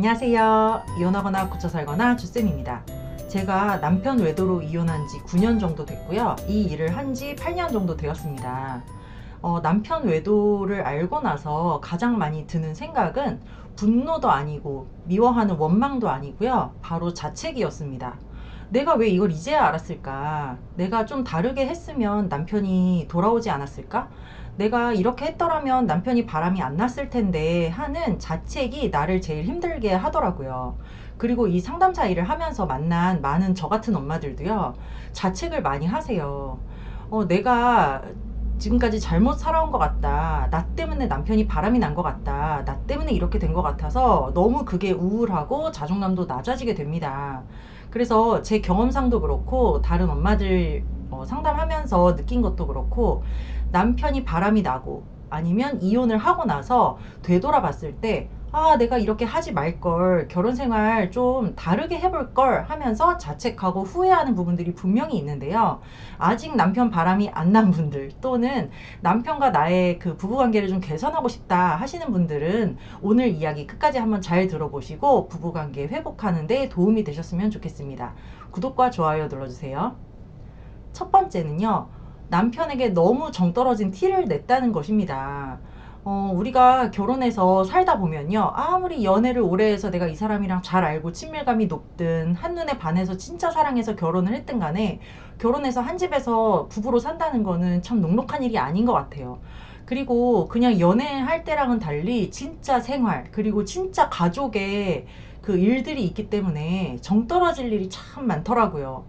안녕하세요. 이혼하거나 고쳐 살거나 주쌤입니다. 제가 남편 외도로 이혼한 지 9년 정도 됐고요. 이 일을 한 지 8년 정도 되었습니다. 어, 남편 외도를 알고 나서 가장 많이 드는 생각은 분노도 아니고 미워하는 원망도 아니고요. 바로 자책이었습니다. 내가 왜 이걸 이제야 알았을까? 내가 좀 다르게 했으면 남편이 돌아오지 않았을까? 내가 이렇게 했더라면 남편이 바람이 안 났을 텐데 하는 자책이 나를 제일 힘들게 하더라고요. 그리고 이 상담사 일을 하면서 만난 많은 저 같은 엄마들도요, 자책을 많이 하세요. 어, 내가 지금까지 잘못 살아온 것 같다. 나 때문에 남편이 바람이 난 것 같다. 나 때문에 이렇게 된 것 같아서 너무 그게 우울하고 자존감도 낮아지게 됩니다. 그래서 제 경험상도 그렇고 다른 엄마들 어, 상담하면서 느낀 것도 그렇고 남편이 바람이 나고 아니면 이혼을 하고 나서 되돌아봤을 때 아, 내가 이렇게 하지 말걸, 결혼 생활 좀 다르게 해볼 걸 하면서 자책하고 후회하는 부분들이 분명히 있는데요. 아직 남편 바람이 안 난 분들 또는 남편과 나의 그 부부관계를 좀 개선하고 싶다 하시는 분들은 오늘 이야기 끝까지 한번 잘 들어보시고 부부관계 회복하는 데 도움이 되셨으면 좋겠습니다. 구독과 좋아요 눌러주세요. 첫 번째는요. 남편에게 너무 정떨어진 티를 냈다는 것입니다. 어, 우리가 결혼해서 살다 보면요. 아무리 연애를 오래 해서 내가 이 사람이랑 잘 알고 친밀감이 높든, 한눈에 반해서 진짜 사랑해서 결혼을 했든 간에, 결혼해서 한 집에서 부부로 산다는 거는 참 녹록한 일이 아닌 것 같아요. 그리고 그냥 연애할 때랑은 달리 진짜 생활, 그리고 진짜 가족의 그 일들이 있기 때문에 정 떨어질 일이 참 많더라고요.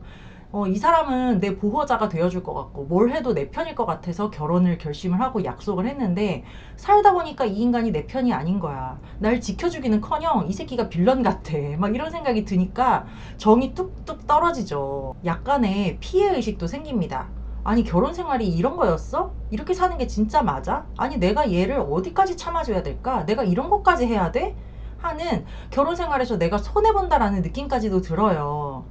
어, 이 사람은 내 보호자가 되어줄 것 같고 뭘 해도 내 편일 것 같아서 결혼을 결심을 하고 약속을 했는데 살다 보니까 이 인간이 내 편이 아닌 거야. 날 지켜주기는커녕 이 새끼가 빌런 같아. 막 이런 생각이 드니까 정이 뚝뚝 떨어지죠. 약간의 피해 의식도 생깁니다. 아니 결혼 생활이 이런 거였어? 이렇게 사는 게 진짜 맞아? 아니 내가 얘를 어디까지 참아줘야 될까? 내가 이런 것까지 해야 돼? 하는 결혼 생활에서 내가 손해본다라는 느낌까지도 들어요.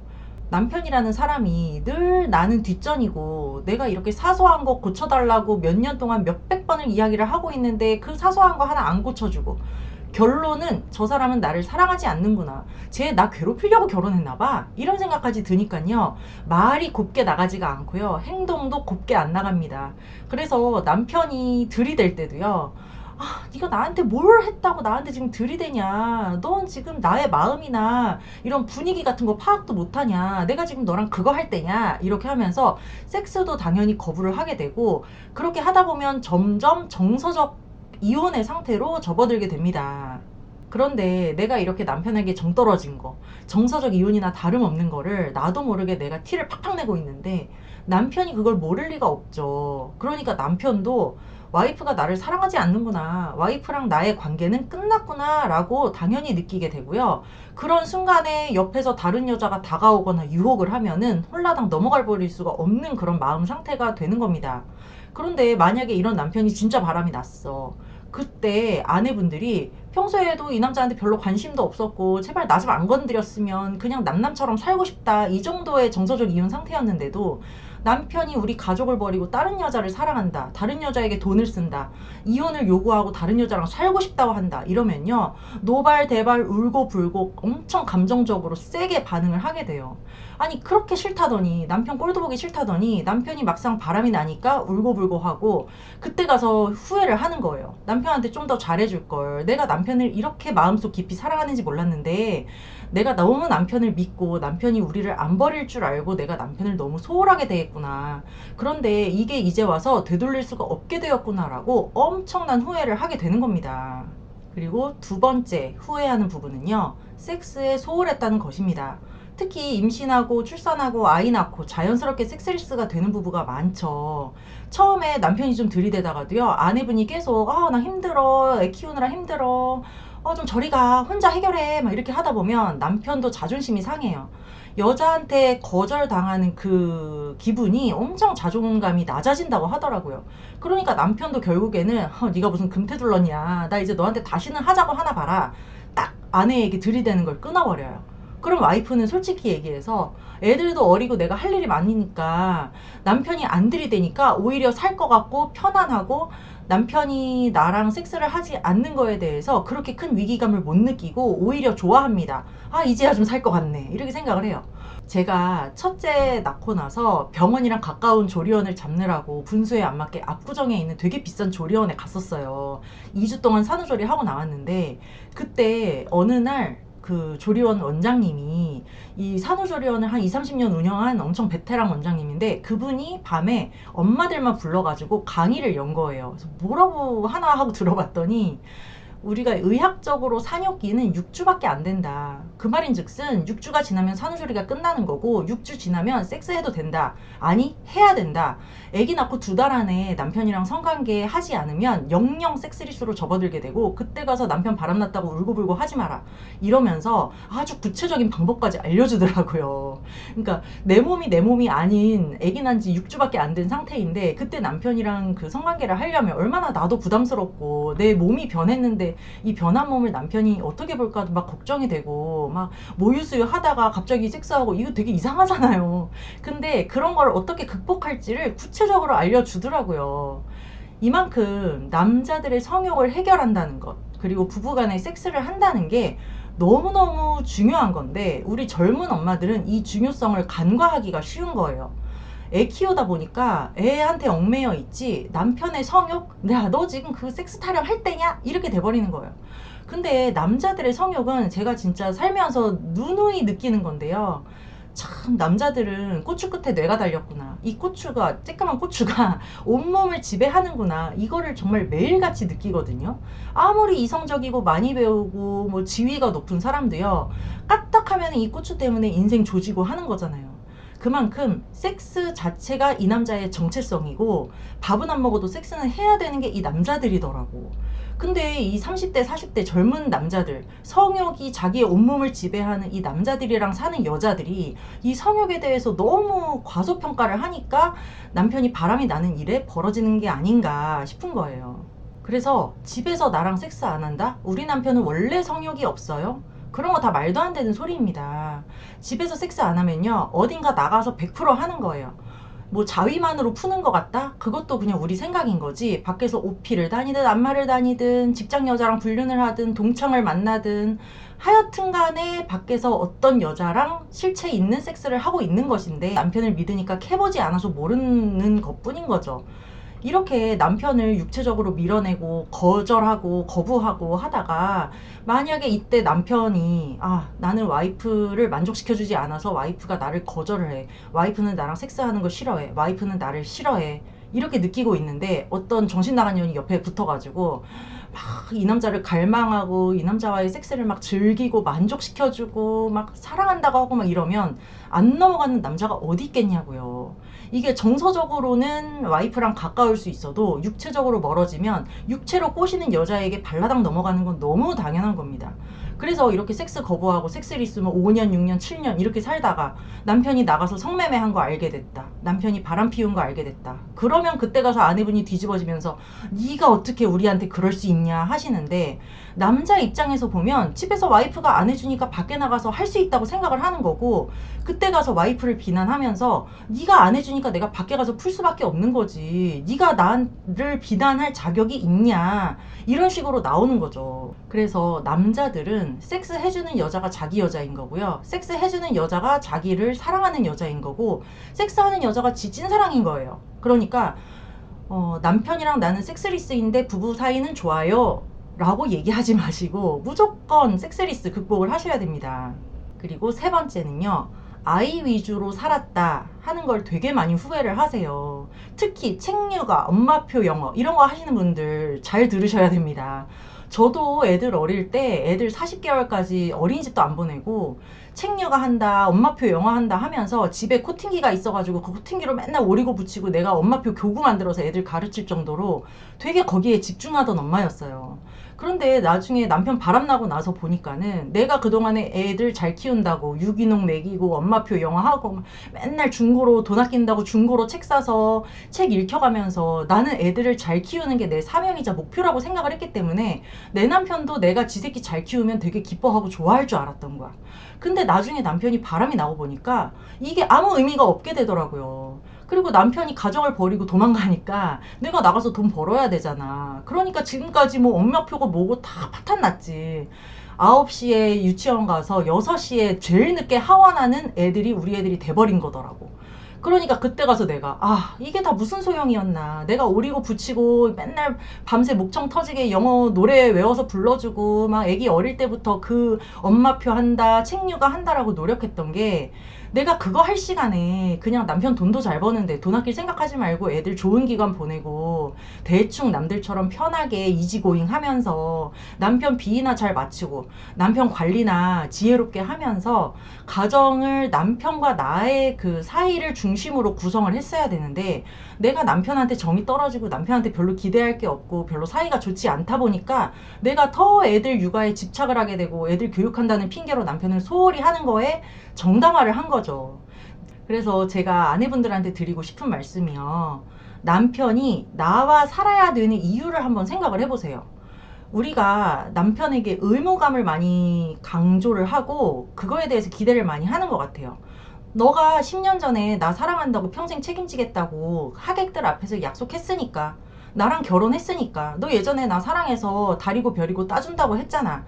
남편이라는 사람이 늘 나는 뒷전이고 내가 이렇게 사소한 거 고쳐달라고 몇 년 동안 몇백 번을 이야기를 하고 있는데 그 사소한 거 하나 안 고쳐주고 결론은 저 사람은 나를 사랑하지 않는구나. 쟤 나 괴롭히려고 결혼했나 봐. 이런 생각까지 드니까요. 말이 곱게 나가지가 않고요. 행동도 곱게 안 나갑니다. 그래서 남편이 들이댈 때도요. 아, 네가 나한테 뭘 했다고 나한테 지금 들이대냐? 넌 지금 나의 마음이나 이런 분위기 같은 거 파악도 못하냐? 내가 지금 너랑 그거 할 때냐? 이렇게 하면서 섹스도 당연히 거부를 하게 되고 그렇게 하다 보면 점점 정서적 이혼의 상태로 접어들게 됩니다. 그런데 내가 이렇게 남편에게 정 떨어진 거, 정서적 이혼이나 다름없는 거를 나도 모르게 내가 티를 팍팍 내고 있는데 남편이 그걸 모를 리가 없죠. 그러니까 남편도 와이프가 나를 사랑하지 않는구나. 와이프랑 나의 관계는 끝났구나. 라고 당연히 느끼게 되고요. 그런 순간에 옆에서 다른 여자가 다가오거나 유혹을 하면은 홀라당 넘어갈 버릴 수가 없는 그런 마음 상태가 되는 겁니다. 그런데 만약에 이런 남편이 진짜 바람이 났어. 그때 아내분들이 평소에도 이 남자한테 별로 관심도 없었고 제발 나 좀 안 건드렸으면 그냥 남남처럼 살고 싶다 이 정도의 정서적 이혼 상태였는데도 남편이 우리 가족을 버리고 다른 여자를 사랑한다. 다른 여자에게 돈을 쓴다. 이혼을 요구하고 다른 여자랑 살고 싶다고 한다. 이러면요. 노발대발 울고 불고 엄청 감정적으로 세게 반응을 하게 돼요. 아니 그렇게 싫다더니 남편 꼴도 보기 싫다더니 남편이 막상 바람이 나니까 울고불고 하고 그때 가서 후회를 하는 거예요. 남편한테 좀 더 잘해줄 걸. 내가 남편을 이렇게 마음속 깊이 사랑하는지 몰랐는데 내가 너무 남편을 믿고 남편이 우리를 안 버릴 줄 알고 내가 남편을 너무 소홀하게 대했구나. 그런데 이게 이제 와서 되돌릴 수가 없게 되었구나라고 엄청난 후회를 하게 되는 겁니다. 그리고 두 번째 후회하는 부분은요. 섹스에 소홀했다는 것입니다. 특히 임신하고 출산하고 아이 낳고 자연스럽게 섹스리스가 되는 부부가 많죠. 처음에 남편이 좀 들이대다가도요. 아내분이 계속 아 나 힘들어 애 키우느라 힘들어 어 좀 저리 가 혼자 해결해 막 이렇게 하다 보면 남편도 자존심이 상해요. 여자한테 거절당하는 그 기분이 엄청 자존감이 낮아진다고 하더라고요. 그러니까 남편도 결국에는 어, 네가 무슨 금태 둘렀냐 나 이제 너한테 다시는 하자고 하나 봐라 딱 아내에게 들이대는 걸 끊어버려요. 그럼 와이프는 솔직히 얘기해서 애들도 어리고 내가 할 일이 많으니까 남편이 안 들이대니까 오히려 살 것 같고 편안하고 남편이 나랑 섹스를 하지 않는 거에 대해서 그렇게 큰 위기감을 못 느끼고 오히려 좋아합니다. 아, 이제야 좀 살 것 같네. 이렇게 생각을 해요. 제가 첫째 낳고 나서 병원이랑 가까운 조리원을 잡느라고 분수에 안 맞게 압구정에 있는 되게 비싼 조리원에 갔었어요. 2주 동안 산후조리 하고 나왔는데 그때 어느 날 그 조리원 원장님이 이 산후조리원을 한 2, 30년 운영한 엄청 베테랑 원장님인데 그분이 밤에 엄마들만 불러가지고 강의를 연 거예요. 그래서 뭐라고 하나 하고 들어봤더니 우리가 의학적으로 산욕기는 6주밖에 안 된다. 그 말인 즉슨 6주가 지나면 산후조리가 끝나는 거고 6주 지나면 섹스해도 된다. 아니, 해야 된다. 아기 낳고 두 달 안에 남편이랑 성관계 하지 않으면 영영 섹스리스로 접어들게 되고 그때 가서 남편 바람났다고 울고불고 하지 마라. 이러면서 아주 구체적인 방법까지 알려주더라고요. 그러니까 내 몸이 내 몸이 아닌 아기 난 지 6주밖에 안 된 상태인데 그때 남편이랑 그 성관계를 하려면 얼마나 나도 부담스럽고 내 몸이 변했는데 이 변한 몸을 남편이 어떻게 볼까 막 걱정이 되고 막 모유수유 하다가 갑자기 섹스하고 이거 되게 이상하잖아요. 근데 그런 걸 어떻게 극복할지를 구체적으로 알려주더라고요. 이만큼 남자들의 성욕을 해결한다는 것, 그리고 부부간의 섹스를 한다는 게 너무너무 중요한 건데, 우리 젊은 엄마들은 이 중요성을 간과하기가 쉬운 거예요. 애 키우다 보니까 애한테 얽매여 있지 남편의 성욕? 야, 너 지금 그 섹스 타령 할 때냐? 이렇게 돼버리는 거예요. 근데 남자들의 성욕은 제가 진짜 살면서 누누이 느끼는 건데요. 참 남자들은 고추 끝에 뇌가 달렸구나. 이 고추가 쬐까만 고추가 온몸을 지배하는구나. 이거를 정말 매일같이 느끼거든요. 아무리 이성적이고 많이 배우고 뭐 지위가 높은 사람도요. 까딱하면 이 고추 때문에 인생 조지고 하는 거잖아요. 그만큼 섹스 자체가 이 남자의 정체성이고 밥은 안 먹어도 섹스는 해야 되는 게 이 남자들이더라고. 근데 이 30대, 40대 젊은 남자들, 성욕이 자기의 온몸을 지배하는 이 남자들이랑 사는 여자들이 이 성욕에 대해서 너무 과소평가를 하니까 남편이 바람이 나는 일에 벌어지는 게 아닌가 싶은 거예요. 그래서 집에서 나랑 섹스 안 한다? 우리 남편은 원래 성욕이 없어요? 그런 거 다 말도 안 되는 소리입니다. 집에서 섹스 안 하면요. 어딘가 나가서 100% 하는 거예요. 뭐 자위만으로 푸는 것 같다? 그것도 그냥 우리 생각인 거지. 밖에서 오피를 다니든 안마를 다니든 직장 여자랑 불륜을 하든 동창을 만나든 하여튼 간에 밖에서 어떤 여자랑 실체 있는 섹스를 하고 있는 것인데 남편을 믿으니까 캐보지 않아서 모르는 것 뿐인 거죠. 이렇게 남편을 육체적으로 밀어내고 거절하고 거부하고 하다가 만약에 이때 남편이 아 나는 와이프를 만족시켜주지 않아서 와이프가 나를 거절을 해 와이프는 나랑 섹스하는 걸 싫어해 와이프는 나를 싫어해 이렇게 느끼고 있는데 어떤 정신 나간 년이 옆에 붙어가지고 막 이 남자를 갈망하고 이 남자와의 섹스를 막 즐기고 만족시켜주고 막 사랑한다고 하고 막 이러면 안 넘어가는 남자가 어디 있겠냐고요. 이게 정서적으로는 와이프랑 가까울 수 있어도 육체적으로 멀어지면 육체로 꼬시는 여자에게 발라당 넘어가는 건 너무 당연한 겁니다. 그래서 이렇게 섹스 거부하고 섹스를 있으면 5년, 6년, 7년 이렇게 살다가 남편이 나가서 성매매 한 거 알게 됐다. 남편이 바람 피운 거 알게 됐다. 그러면 그때 가서 아내분이 뒤집어지면서 네가 어떻게 우리한테 그럴 수 있냐 하시는데 남자 입장에서 보면 집에서 와이프가 안 해주니까 밖에 나가서 할 수 있다고 생각을 하는 거고 그때 가서 와이프를 비난하면서 네가 안 해주니까 내가 밖에 가서 풀 수밖에 없는 거지 네가 나를 비난할 자격이 있냐 이런 식으로 나오는 거죠 그래서 남자들은 섹스 해주는 여자가 자기 여자인 거고요 섹스 해주는 여자가 자기를 사랑하는 여자인 거고 섹스하는 여자가 지 찐사랑인 거예요 그러니까 어, 남편이랑 나는 섹스리스인데 부부 사이는 좋아요 라고 얘기하지 마시고 무조건 섹스리스 극복을 하셔야 됩니다. 그리고 세 번째는요. 아이 위주로 살았다 하는 걸 되게 많이 후회를 하세요. 특히 책류가 엄마표 영어 이런 거 하시는 분들 잘 들으셔야 됩니다. 저도 애들 어릴 때 애들 40개월까지 어린이집도 안 보내고 책류가 한다, 엄마표 영어 한다 하면서 집에 코팅기가 있어가지고 그 코팅기로 맨날 오리고 붙이고 내가 엄마표 교구 만들어서 애들 가르칠 정도로 되게 거기에 집중하던 엄마였어요. 그런데 나중에 남편 바람나고 나서 보니까는 내가 그동안에 애들 잘 키운다고 유기농 먹이고 엄마표 영어하고 막 맨날 중고로 돈 아낀다고 중고로 책 사서 책 읽혀가면서 나는 애들을 잘 키우는 게 내 사명이자 목표라고 생각을 했기 때문에 내 남편도 내가 지 새끼 잘 키우면 되게 기뻐하고 좋아할 줄 알았던 거야. 근데 나중에 남편이 바람이 나고 보니까 이게 아무 의미가 없게 되더라고요. 그리고 남편이 가정을 버리고 도망가니까 내가 나가서 돈 벌어야 되잖아. 그러니까 지금까지 뭐 엄마표고 뭐고 다 파탄 났지. 9시에 유치원 가서 6시에 제일 늦게 하원하는 애들이 우리 애들이 돼버린 거더라고. 그러니까 그때 가서 내가 아 이게 다 무슨 소용이었나. 내가 오리고 붙이고 맨날 밤새 목청 터지게 영어 노래 외워서 불러주고 막 애기 어릴 때부터 그 엄마표 한다 책류가 한다라고 노력했던 게 내가 그거 할 시간에 그냥 남편 돈도 잘 버는데 돈 아낄 생각하지 말고 애들 좋은 기간 보내고 대충 남들처럼 편하게 이지고잉 하면서 남편 비위나 잘 맞추고 남편 관리나 지혜롭게 하면서 가정을 남편과 나의 그 사이를 중 심으로 구성을 했어야 되는데 내가 남편한테 정이 떨어지고 남편한테 별로 기대할 게 없고 별로 사이가 좋지 않다 보니까 내가 더 애들 육아에 집착을 하게 되고 애들 교육한다는 핑계로 남편을 소홀히 하는 거에 정당화를 한 거죠. 그래서 제가 아내분들한테 드리고 싶은 말씀이요. 남편이 나와 살아야 되는 이유를 한번 생각을 해보세요. 우리가 남편에게 의무감을 많이 강조를 하고 그거에 대해서 기대를 많이 하는 것 같아요. 너가 10년 전에 나 사랑한다고 평생 책임지겠다고 하객들 앞에서 약속했으니까 나랑 결혼했으니까 너 예전에 나 사랑해서 다리고 별이고 따준다고 했잖아.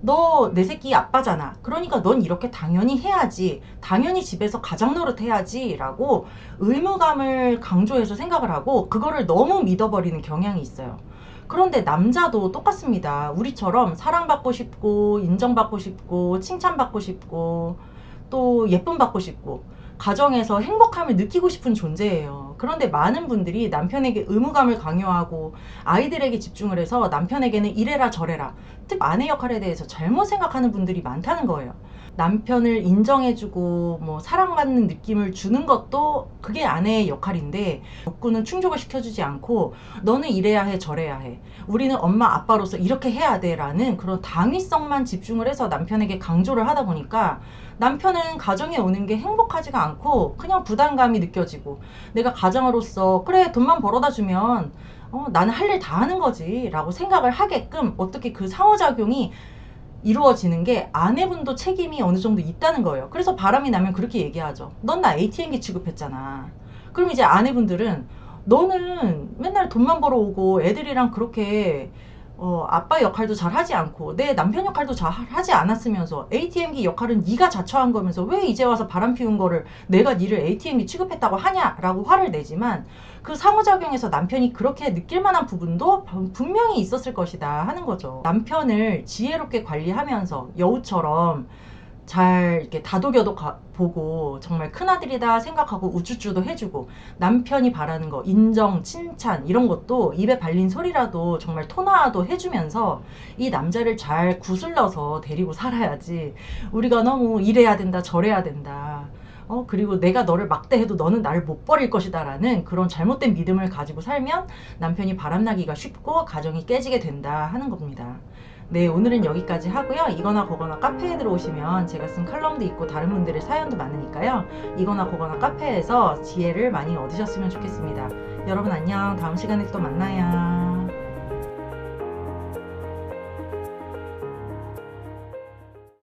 너 내 새끼 아빠잖아. 그러니까 넌 이렇게 당연히 해야지. 당연히 집에서 가장 노릇 해야지. 라고 의무감을 강조해서 생각을 하고 그거를 너무 믿어버리는 경향이 있어요. 그런데 남자도 똑같습니다. 우리처럼 사랑받고 싶고, 인정받고 싶고, 칭찬받고 싶고, 또 예쁨 받고 싶고, 가정에서 행복함을 느끼고 싶은 존재예요. 그런데 많은 분들이 남편에게 의무감을 강요하고 아이들에게 집중을 해서 남편에게는 이래라 저래라 특히 아내 역할에 대해서 잘못 생각하는 분들이 많다는 거예요. 남편을 인정해주고 뭐 사랑받는 느낌을 주는 것도 그게 아내의 역할인데 욕구는 충족을 시켜주지 않고 너는 이래야 해 저래야 해. 우리는 엄마 아빠로서 이렇게 해야 돼 라는 그런 당위성만 집중을 해서 남편에게 강조를 하다 보니까 남편은 가정에 오는 게 행복하지가 않고 그냥 부담감이 느껴지고 내가 가장으로서 그래 돈만 벌어다 주면 어, 나는 할 일 다 하는 거지 라고 생각을 하게끔 어떻게 그 상호작용이 이루어지는 게 아내분도 책임이 어느 정도 있다는 거예요. 그래서 바람이 나면 그렇게 얘기하죠. 넌 나 ATM기 취급했잖아. 그럼 이제 아내분들은 너는 맨날 돈만 벌어오고 애들이랑 그렇게 어, 아빠 역할도 잘 하지 않고 내 남편 역할도 잘 하지 않았으면서 ATM기 역할은 네가 자처한 거면서 왜 이제 와서 바람 피운 거를 내가 니를 ATM기 취급했다고 하냐라고 화를 내지만 그 상호작용에서 남편이 그렇게 느낄 만한 부분도 분명히 있었을 것이다 하는 거죠. 남편을 지혜롭게 관리하면서 여우처럼 잘 이렇게 다독여도 가- 보고 정말 큰아들이다 생각하고 우쭈쭈도 해주고 남편이 바라는 거 인정, 칭찬 이런 것도 입에 발린 소리라도 정말 토나도 해주면서 이 남자를 잘 구슬러서 데리고 살아야지 우리가 너무 이래야 된다 저래야 된다 어 그리고 내가 너를 막대해도 너는 나를 못 버릴 것이다 라는 그런 잘못된 믿음을 가지고 살면 남편이 바람나기가 쉽고 가정이 깨지게 된다 하는 겁니다. 네, 오늘은 여기까지 하고요. 이거나 거거나 카페에 들어오시면 제가 쓴 칼럼도 있고 다른 분들의 사연도 많으니까요. 이거나 거거나 카페에서 지혜를 많이 얻으셨으면 좋겠습니다. 여러분 안녕. 다음 시간에 또 만나요.